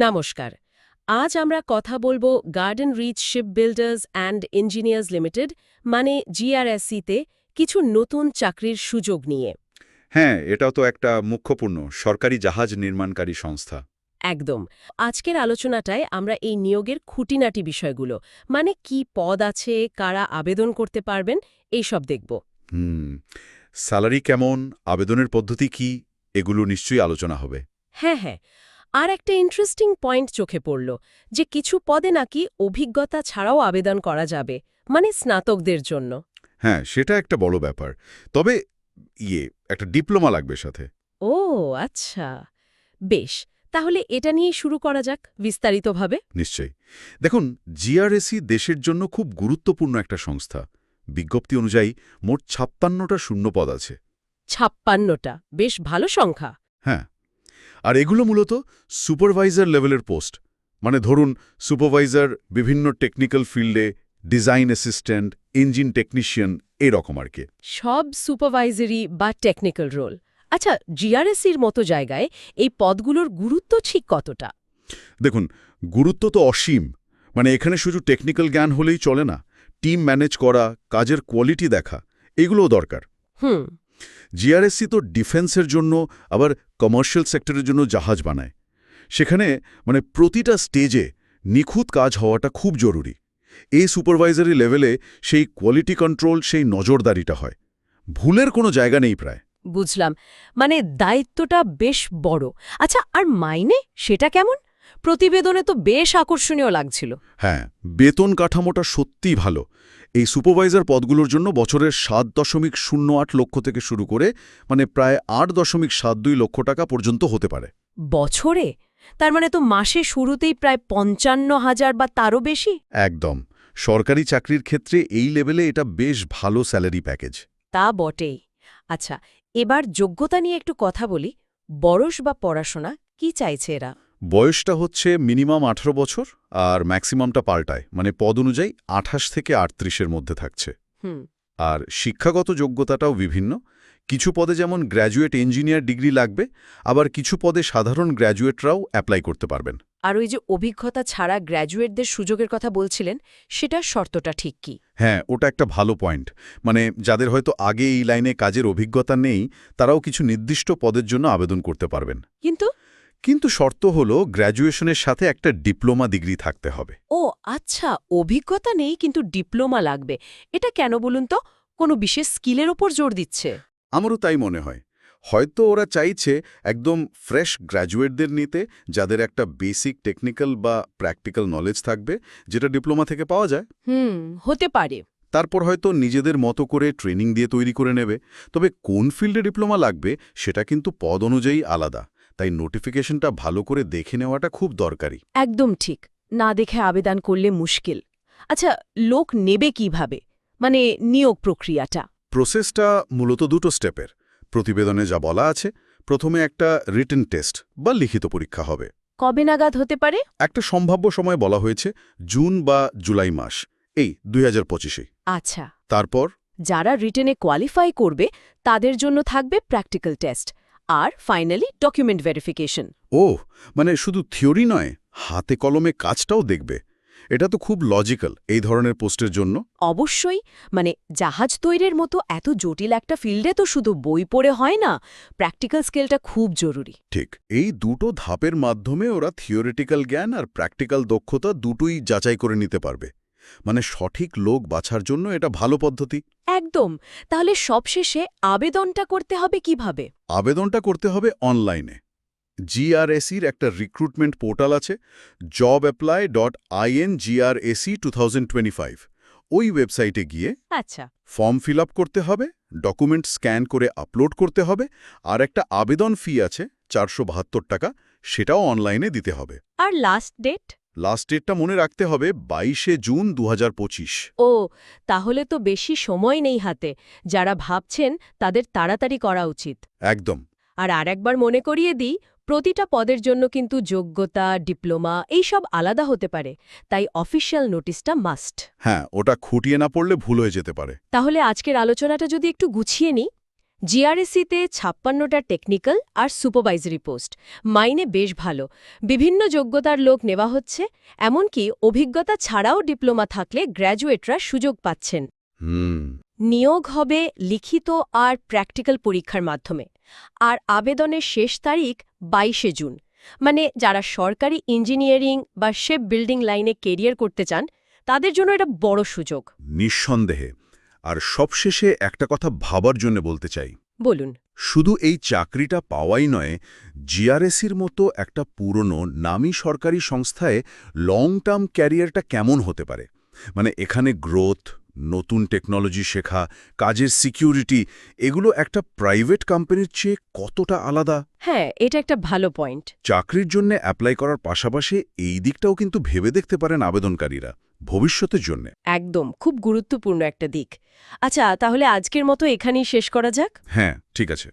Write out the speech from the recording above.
নমস্কার। আজ আমরা কথা বলব Garden Reach shipbuilders and engineers limited মানে জিআরএসসিতে কিছু নতুন চাকরির সুযোগ নিয়ে। হ্যাঁ এটাও তো একটা মুখ্যপূর্ণ সরকারি জাহাজ নির্মাণকারী সংস্থা। একদম। আজকের আলোচনাটায় আমরা এই নিয়োগের খুঁটিনাটি বিষয়গুলো মানে কি পদ আছে কারা আবেদন করতে পারবেন এইসব দেখব। হুম স্যালারি কেমন আবেদনের পদ্ধতি কি এগুলো নিশ্চয়ই আলোচনা হবে। হ্যাঁ হ্যাঁ। আর একটা ইন্টারেস্টিং পয়েন্ট চোখে পড়ল যে কিছু পদে নাকি অভিজ্ঞতা ছাড়াও আবেদন করা যাবে মানে স্নাতকদের জন্য। হ্যাঁ সেটা একটা বড় ব্যাপার। তবে ইয়ে একটা ডিপ্লোমা লাগবে সাথে। ও আচ্ছা। বেশ তাহলে এটা নিয়ে শুরু করা যাক বিস্তারিতভাবে। নিশ্চয়ই। দেখুন জিআরএসি দেশের জন্য খুব গুরুত্বপূর্ণ একটা সংস্থা। বিজ্ঞপ্তি অনুযায়ী মোট ছাপ্পান্নটা শূন্যপদ আছে। ছাপ্পান্নটা বেশ ভালো সংখ্যা। হ্যাঁ। আর এগুলো মূলত সুপারভাইজার লেভেলের পোস্ট। মানে ধরুন সুপারভাইজার বিভিন্ন টেকনিক্যাল ফিল্ডে ডিজাইন অ্যাসিস্ট্যান্ট ইঞ্জিন টেকনিশিয়ান এরকম আর কি। সব সুপারভাইজারি বা টেকনিক্যাল রোল। আচ্ছা জিআরএসির মতো জায়গায় এই পদগুলোর গুরুত্ব ঠিক কতটা? দেখুন গুরুত্ব তো অসীম। মানে এখানে শুধু টেকনিক্যাল জ্ঞান হলেই চলে না। টিম ম্যানেজ করা কাজের কোয়ালিটি দেখা এগুলোও দরকার। হুম। জিআরএসসি তো ডিফেন্সের জন্য আবার কমার্শিয়াল সেক্টরের জন্য জাহাজ বানায়। সেখানে মানে প্রতিটা স্টেজে নিখুঁত কাজ হওয়াটা খুব জরুরি। এই সুপারভাইজারি লেভেলে সেই কোয়ালিটি কন্ট্রোল সেই নজরদারিটা হয়। ভুলের কোনো জায়গা নেই প্রায়। বুঝলাম। মানে দায়িত্বটা বেশ বড়। আচ্ছা আর মাইনে সেটা কেমন? প্রতিবেদনে তো বেশ আকর্ষণীয় লাগছিল। হ্যাঁ বেতন কাঠামোটা সত্যিই ভালো। এই সুপারভাইজার পদগুলোর জন্য বছরের সাত দশমিক শূন্য আট লক্ষ থেকে শুরু করে মানে প্রায় আট দশমিক সাত দুই লক্ষ টাকা পর্যন্ত হতে পারে। বছরে? তার মানে তো মাসে শুরুতেই প্রায় পঞ্চান্ন হাজার বা তারও বেশি? একদম। সরকারি চাকরির ক্ষেত্রে এই লেভেলে এটা বেশ ভালো স্যালারি প্যাকেজ। তা বটেই। আচ্ছা এবার যোগ্যতা নিয়ে একটু কথা বলি। বয়স বা পড়াশোনা কি চাইছে এরা? বয়সটা হচ্ছে মিনিমাম আঠারো বছর আর ম্যাক্সিমামটা পাল্টায় মানে পদ অনুযায়ী আঠাশ থেকে আটত্রিশের মধ্যে থাকছে। হুম। আর শিক্ষাগত যোগ্যতাটাও বিভিন্ন। কিছু পদে যেমন গ্র্যাজুয়েট ইঞ্জিনিয়ার ডিগ্রি লাগবে আবার কিছু পদে সাধারণ গ্র্যাজুয়েটরাও অ্যাপ্লাই করতে পারবেন। আর ওই যে অভিজ্ঞতা ছাড়া গ্র্যাজুয়েটদের সুযোগের কথা বলছিলেন সেটার শর্তটা ঠিক কি? হ্যাঁ ওটা একটা ভালো পয়েন্ট। মানে যাদের হয়তো আগে এই লাইনে কাজের অভিজ্ঞতা নেই তারাও কিছু নির্দিষ্ট পদের জন্য আবেদন করতে পারবেন। কিন্তু কিন্তু শর্ত হলো গ্র্যাজুয়েশনের সাথে একটা ডিপ্লোমা ডিগ্রি থাকতে হবে। ও আচ্ছা অভিজ্ঞতা নেই কিন্তু ডিপ্লোমা লাগবে। এটা কেন বলুন তো? কোনো বিশেষ স্কিলের ওপর জোর দিচ্ছে। আমারও তাই মনে হয়। হয়তো ওরা চাইছে একদম ফ্রেশ গ্র্যাজুয়েটদের নিতে যাদের একটা বেসিক টেকনিক্যাল বা প্র্যাকটিক্যাল নলেজ থাকবে যেটা ডিপ্লোমা থেকে পাওয়া যায়। হুম হতে পারে। তারপর হয়তো নিজেদের মতো করে ট্রেনিং দিয়ে তৈরি করে নেবে। তবে কোন ফিল্ডে ডিপ্লোমা লাগবে সেটা কিন্তু পদ অনুযায়ী আলাদা। তাই নোটিফিকেশনটা ভালো করে দেখে নেওয়াটা খুব দরকারি। একদম ঠিক। না দেখে আবেদন করলে মুশকিল। আচ্ছা লোক নেবে কীভাবে? মানে নিয়োগ প্রক্রিয়াটা? প্রসেসটা মূলত দুটো স্টেপের প্রতিবেদনে যা বলা আছে প্রথমে একটা রিটেন টেস্ট বা লিখিত পরীক্ষা হবে। কবে নাগাদ হতে পারে? একটা সম্ভাব্য সময় বলা হয়েছে জুন বা জুলাই মাস এই দুই হাজার পঁচিশে। আচ্ছা। তারপর? যারা রিটেনে কোয়ালিফাই করবে তাদের জন্য থাকবে প্র্যাকটিক্যাল টেস্ট আর ফাইনালি ডকুমেন্ট ভেরিফিকেশন ও মানে শুধু থিওরি নয় হাতে কলমে কাজটাও দেখবে। এটা তো খুব লজিক্যাল এই ধরনের পোস্টের জন্য। অবশ্যই মানে জাহাজ তৈরির মতো এত জটিল একটা ফিল্ডে তো শুধু বই পড়ে হয় না প্র্যাকটিক্যাল স্কিলটা খুব জরুরি। ঠিক এই দুটো ধাপের মাধ্যমে ওরা থিওরিটিক্যাল জ্ঞান আর প্র্যাকটিক্যাল দক্ষতা দুটোই যাচাই করে নিতে পারবে। মানে সঠিক লোক বাছার জন্য এটা ভালো পদ্ধতি। একদম। তাহলে সবশেষে আবেদনটা করতে হবে কীভাবে? আবেদনটা করতে হবে অনলাইনে। জিআরএসির একটা রিক্রুটমেন্ট পোর্টাল আছে job apply dot in GRSE to ওই ওয়েবসাইটে গিয়ে আচ্ছা। ফর্ম ফিল করতে হবে ডকুমেন্ট স্ক্যান করে আপলোড করতে হবে আর একটা আবেদন ফি আছে চারশো বাহাত্তর টাকা সেটাও অনলাইনে দিতে হবে। আর লাস্ট ডেট লাস্ট ডেটটা মনে রাখতে হবে বাইশে জুন দুহাজার পঁচিশ। ও তাহলে তো বেশি সময় নেই হাতে। যারা ভাবছেন তাদের তাড়াতাড়ি করা উচিত। একদম। আর আরেকবার মনে করিয়ে দিই প্রতিটা পদের জন্য কিন্তু যোগ্যতা ডিপ্লোমা এইসব আলাদা হতে পারে। তাই অফিসিয়াল নোটিশটা মাস্ট। হ্যাঁ ওটা খুঁটিয়ে না পড়লে ভুল হয়ে যেতে পারে। তাহলে আজকের আলোচনাটা যদি একটু গুছিয়ে নিই জিআরএসিতে ছাপ্পান্নটা টেকনিক্যাল আর সুপারভাইজারি পোস্ট। মাইনে বেশ ভালো। বিভিন্ন যোগ্যতার লোক নেওয়া হচ্ছে এমনকি অভিজ্ঞতা ছাড়াও ডিপ্লোমা থাকলে গ্র্যাজুয়েটরা সুযোগ পাচ্ছেন। নিয়োগ হবে লিখিত আর প্র্যাকটিক্যাল পরীক্ষার মাধ্যমে। আর আবেদনের শেষ তারিখ বাইশে জুন। মানে যারা সরকারি ইঞ্জিনিয়ারিং বা শেপ বিল্ডিং লাইনে কেরিয়ার করতে চান তাদের জন্য এটা বড় সুযোগ। নিঃসন্দেহে। আর সবশেষে একটা কথা ভাবার জন্য বলতে চাই। বলুন। শুধু এই চাকরিটা পাওয়াই নয় জিআরএসির মতো একটা পুরনো নামী সরকারি সংস্থায় লং টার্ম ক্যারিয়ারটা কেমন হতে পারে? মানে এখানে গ্রোথ নতুন টেকনোলজি শেখা কাজের সিকিউরিটি এগুলো একটা প্রাইভেট কোম্পানির চেয়ে কতটা আলাদা? হ্যাঁ এটা একটা ভালো পয়েন্ট চাকরির জন্য অ্যাপ্লাই করার পাশাপাশি এই দিকটাও কিন্তু ভেবে দেখতে পারেন আবেদনকারীরা। ভবিষ্যতের জন্য। একদম খুব গুরুত্বপূর্ণ একটা দিক। আচ্ছা তাহলে আজকের মতো এখানেই শেষ করা যাক? হ্যাঁ ঠিক আছে।